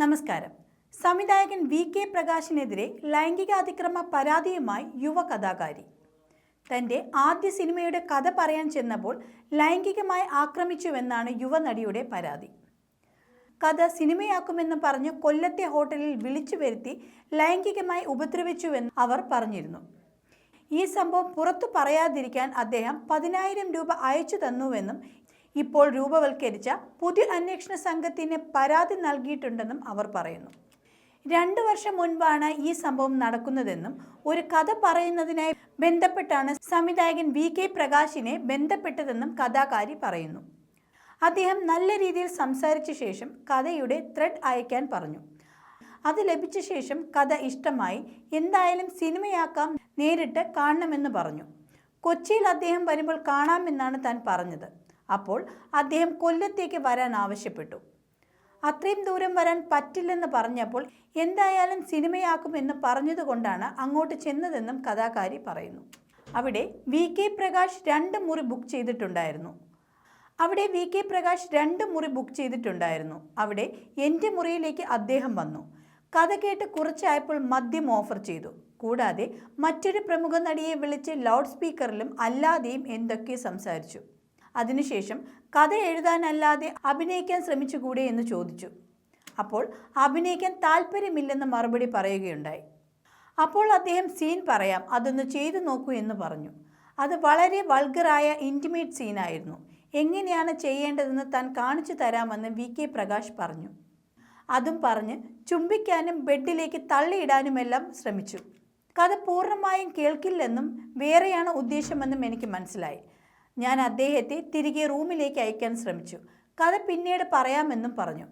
നമസ്കാരം. സംവിധായകൻ V K പ്രകാശിനെതിരെ ലൈംഗിക അതിക്രമ പരാതിയുമായി യുവ കഥാകാരി. തന്റെ ആദ്യ സിനിമയുടെ കഥ പറയാൻ ചെന്നപ്പോൾ ലൈംഗികമായി ആക്രമിച്ചുവെന്നാണ് യുവനടിയുടെ പരാതി. കഥ സിനിമയാക്കുമെന്ന് പറഞ്ഞ് കൊല്ലത്തെ ഹോട്ടലിൽ വിളിച്ചു വരുത്തി ലൈംഗികമായി ഉപദ്രവിച്ചുവെന്ന് അവർ പറഞ്ഞിരുന്നു. ഈ സംഭവം പുറത്തു പറയാതിരിക്കാൻ അദ്ദേഹം പതിനായിരം രൂപ അയച്ചു തന്നുവെന്നും ഇപ്പോൾ രൂപവൽക്കരിച്ച പുതിയ അന്വേഷണ സംഘത്തിന് പരാതി നൽകിയിട്ടുണ്ടെന്നും അവർ പറയുന്നു. രണ്ടു വർഷം മുൻപാണ് ഈ സംഭവം നടക്കുന്നതെന്നും ഒരു കഥ പറയുന്നതിനായി ബന്ധപ്പെട്ടാണ് സംവിധായകൻ വി കെ പ്രകാശിനെ ബന്ധപ്പെട്ടതെന്നും കഥാകാരി പറയുന്നു. അദ്ദേഹം നല്ല രീതിയിൽ സംസാരിച്ച ശേഷം കഥയുടെ ത്രെഡ് അയക്കാൻ പറഞ്ഞു. അത് ലഭിച്ച ശേഷം കഥ ഇഷ്ടമായി എന്തായാലും സിനിമയാക്കാം നേരിട്ട് കാണണമെന്ന് പറഞ്ഞു. കൊച്ചിയിൽ അദ്ദേഹം വരുമ്പോൾ കാണാമെന്നാണ് താൻ പറഞ്ഞത്. അപ്പോൾ അദ്ദേഹം കൊല്ലത്തേക്ക് വരാൻ ആവശ്യപ്പെട്ടു. അത്രയും ദൂരം വരാൻ പറ്റില്ലെന്ന് പറഞ്ഞപ്പോൾ എന്തായാലും സിനിമയാക്കുമെന്ന് പറഞ്ഞതുകൊണ്ടാണ് അങ്ങോട്ട് ചെന്നതെന്നും കഥാകാരി പറയുന്നു. അവിടെ വി കെ പ്രകാശ് രണ്ട് മുറി ബുക്ക് ചെയ്തിട്ടുണ്ടായിരുന്നു. അവിടെ വി കെ പ്രകാശ് രണ്ട് മുറി ബുക്ക് ചെയ്തിട്ടുണ്ടായിരുന്നു. അവിടെ എന്റെ മുറിയിലേക്ക് അദ്ദേഹം വന്നു. കഥ കേട്ട് കുറച്ചായപ്പോൾ മദ്യം ഓഫർ ചെയ്തു. കൂടാതെ മറ്റൊരു പ്രമുഖ നടിയെ വിളിച്ച് ലൗഡ് സ്പീക്കറിലും അല്ലാതെയും എന്തൊക്കെ സംസാരിച്ചു. അതിനുശേഷം കഥ എഴുതാനല്ലാതെ അഭിനയിക്കാൻ ശ്രമിച്ചുകൂടെ എന്ന് ചോദിച്ചു. അപ്പോൾ അഭിനയിക്കാൻ താല്പര്യമില്ലെന്ന് മറുപടി പറയുകയുണ്ടായി. അപ്പോൾ അദ്ദേഹം സീൻ പറയാം അതൊന്ന് ചെയ്തു നോക്കൂ എന്ന് പറഞ്ഞു. അത് വളരെ വൾഗറായ ഇന്റിമേറ്റ് സീനായിരുന്നു എങ്ങനെയാണ് ചെയ്യേണ്ടതെന്ന് താൻ കാണിച്ചു തരാമെന്ന് വി കെ പ്രകാശ് പറഞ്ഞു. അതും പറഞ്ഞ് ചുംബിക്കാനും ബെഡിലേക്ക് തള്ളിയിടാനുമെല്ലാം ശ്രമിച്ചു. കഥ പൂർണമായും കേൾക്കില്ലെന്നും വേറെയാണ് ഉദ്ദേശമെന്നും എനിക്ക് മനസ്സിലായി. ഞാൻ അദ്ദേഹത്തെ തിരികെ റൂമിലേക്ക് അയക്കാൻ ശ്രമിച്ചു. കഥ പിന്നീട് പറയാമെന്നും പറഞ്ഞു.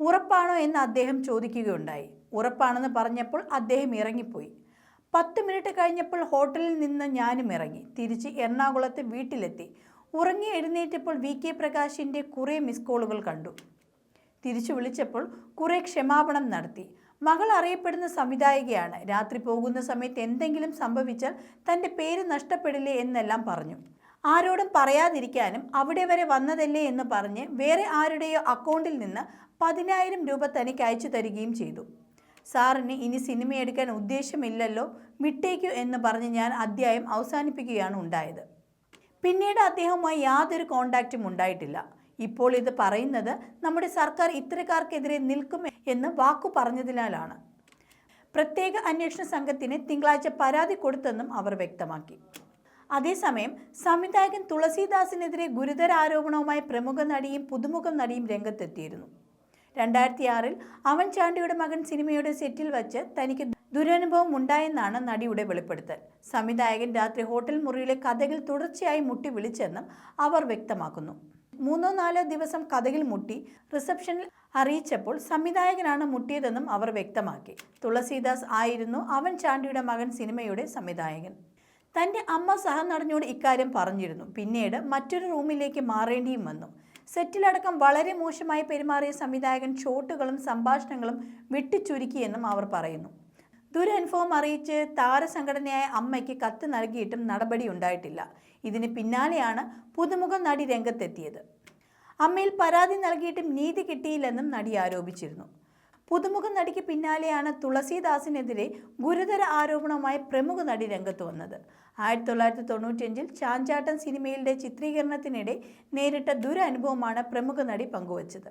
ഉറപ്പാണോ എന്ന് അദ്ദേഹം ചോദിക്കുകയുണ്ടായി. ഉറപ്പാണെന്ന് പറഞ്ഞപ്പോൾ അദ്ദേഹം ഇറങ്ങിപ്പോയി. പത്ത് മിനിറ്റ് കഴിഞ്ഞപ്പോൾ ഹോട്ടലിൽ നിന്ന് ഞാനും ഇറങ്ങി. തിരിച്ച് എറണാകുളത്ത് വീട്ടിലെത്തി. ഉറങ്ങി എഴുന്നേറ്റപ്പോൾ വി. കെ. പ്രകാശിന്റെ കുറേ മിസ് കോളുകൾ കണ്ടു. തിരിച്ചു വിളിച്ചപ്പോൾ കുറേ ക്ഷമാപണം നടത്തി. മകൾ അറിയപ്പെടുന്ന സംവിധായികയാണ്. രാത്രി പോകുന്ന സമയത്ത് എന്തെങ്കിലും സംഭവിച്ചാൽ തന്റെ പേര് നഷ്ടപ്പെടില്ലേ എന്നെല്ലാം പറഞ്ഞു. ആരോടും പറയാതിരിക്കാനും അവിടെ വരെ വന്നതല്ലേ എന്ന് പറഞ്ഞ് വേറെ ആരുടെയോ അക്കൗണ്ടിൽ നിന്ന് പതിനായിരം രൂപ തനിക്ക് അയച്ചു തരികയും ചെയ്തു. സാറിന് ഇനി സിനിമ എടുക്കാൻ ഉദ്ദേശമില്ലല്ലോ വിട്ടേക്കു എന്ന് പറഞ്ഞ് ഞാൻ അധ്യായം അവസാനിപ്പിക്കുകയാണ് ഉണ്ടായത്. പിന്നീട് അദ്ദേഹവുമായി യാതൊരു കോണ്ടാക്റ്റും ഉണ്ടായിട്ടില്ല. ഇപ്പോൾ ഇത് പറയുന്നത് നമ്മുടെ സർക്കാർ ഇത്തരക്കാർക്കെതിരെ നിൽക്കും എന്ന് വാക്കു പറഞ്ഞതിനാലാണ്. പ്രത്യേക അന്വേഷണ സംഘത്തിന് തിങ്കളാഴ്ച പരാതി കൊടുത്തെന്നും അവർ വ്യക്തമാക്കി. അതേസമയം സംവിധായകൻ തുളസീദാസിനെതിരെ ഗുരുതര ആരോപണവുമായി പ്രമുഖ നടിയും പുതുമുഖ നടിയും രംഗത്തെത്തിയിരുന്നു. രണ്ടായിരത്തി ആറിൽ അവൻ ചാണ്ടിയുടെ മകൻ സിനിമയുടെ സെറ്റിൽ വച്ച് തനിക്ക് ദുരനുഭവം ഉണ്ടായെന്നാണ് നടിയുടെ വെളിപ്പെടുത്തൽ. സംവിധായകൻ രാത്രി ഹോട്ടൽ മുറിയിലെ കഥകൾ തുടർച്ചയായി മുട്ടി വിളിച്ചെന്നും അവർ വ്യക്തമാക്കുന്നു. മൂന്നോ നാലോ ദിവസം കഥകിൽ മുട്ടി റിസപ്ഷനിൽ അറിയിച്ചപ്പോൾ സംവിധായകനാണ് മുട്ടിയതെന്നും അവർ വ്യക്തമാക്കി. തുളസീദാസ് ആയിരുന്നു അവൻ ചാണ്ടിയുടെ മകൻ സിനിമയുടെ സംവിധായകൻ. തന്റെ അമ്മ സഹനടനോട് ഇക്കാര്യം പറഞ്ഞിരുന്നു. പിന്നീട് മറ്റൊരു റൂമിലേക്ക് മാറേണ്ടിയും വന്നു. സെറ്റിലടക്കം വളരെ മോശമായി പെരുമാറിയ സംവിധായകൻ ഷോട്ടുകളും സംഭാഷണങ്ങളും വെട്ടിച്ചുരുക്കിയെന്നും അവർ പറയുന്നു. ദുരനുഭവം അറിയിച്ച് താരസംഘടനയായ അമ്മയ്ക്ക് കത്ത് നൽകിയിട്ടും നടപടി ഉണ്ടായിട്ടില്ല. ഇതിന് പിന്നാലെയാണ് പുതുമുഖ നടി രംഗത്തെത്തിയത്. അമ്മയിൽ പരാതി നൽകിയിട്ടും നീതി കിട്ടിയില്ലെന്നും നടി ആരോപിച്ചിരുന്നു. പുതുമുഖ നടിക്ക് പിന്നാലെയാണ് തുളസീദാസിനെതിരെ ഗുരുതര ആരോപണവുമായി പ്രമുഖ നടി രംഗത്ത് വന്നത്. ആയിരത്തി തൊള്ളായിരത്തി തൊണ്ണൂറ്റിയഞ്ചിൽ ചാഞ്ചാട്ടൻ സിനിമയിലെ ചിത്രീകരണത്തിനിടെ നേരിട്ട ദുരനുഭവമാണ് പ്രമുഖ നടി പങ്കുവച്ചത്.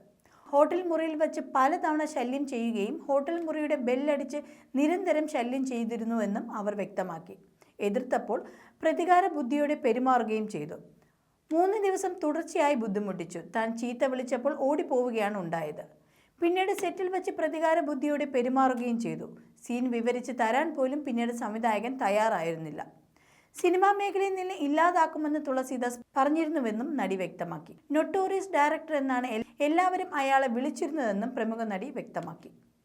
ഹോട്ടൽ മുറിയിൽ വച്ച് പലതവണ ശല്യം ചെയ്യുകയും ഹോട്ടൽ മുറിയുടെ ബെല്ലടിച്ച് നിരന്തരം ശല്യം ചെയ്തിരുന്നുവെന്നും അവർ വ്യക്തമാക്കി. എതിർത്തപ്പോൾ പ്രതികാര ബുദ്ധിയോടെ പെരുമാറുകയും ചെയ്തു. മൂന്ന് ദിവസം തുടർച്ചയായി ബുദ്ധിമുട്ടിച്ചു. താൻ ചീത്ത വിളിച്ചപ്പോൾ ഓടിപ്പോവുകയാണ് ഉണ്ടായത്. പിന്നീട് സെറ്റിൽ വെച്ച് പ്രതികാര ബുദ്ധിയോടെ പെരുമാറുകയും ചെയ്തു. സീൻ വിവരിച്ച് തരാൻ പോലും പിന്നീട് സംവിധായകൻ തയ്യാറായിരുന്നില്ല. സിനിമാ മേഖലയിൽ നിന്ന് ഇല്ലാതാക്കുമെന്ന് തുളസീദാസ് പറഞ്ഞിരുന്നുവെന്നും നടി വ്യക്തമാക്കി. നൊട്ടോറിയസ് ഡയറക്ടർ എന്നാണ് എല്ലാവരും അയാളെ വിളിച്ചിരുന്നതെന്നും പ്രമുഖ നടി വ്യക്തമാക്കി.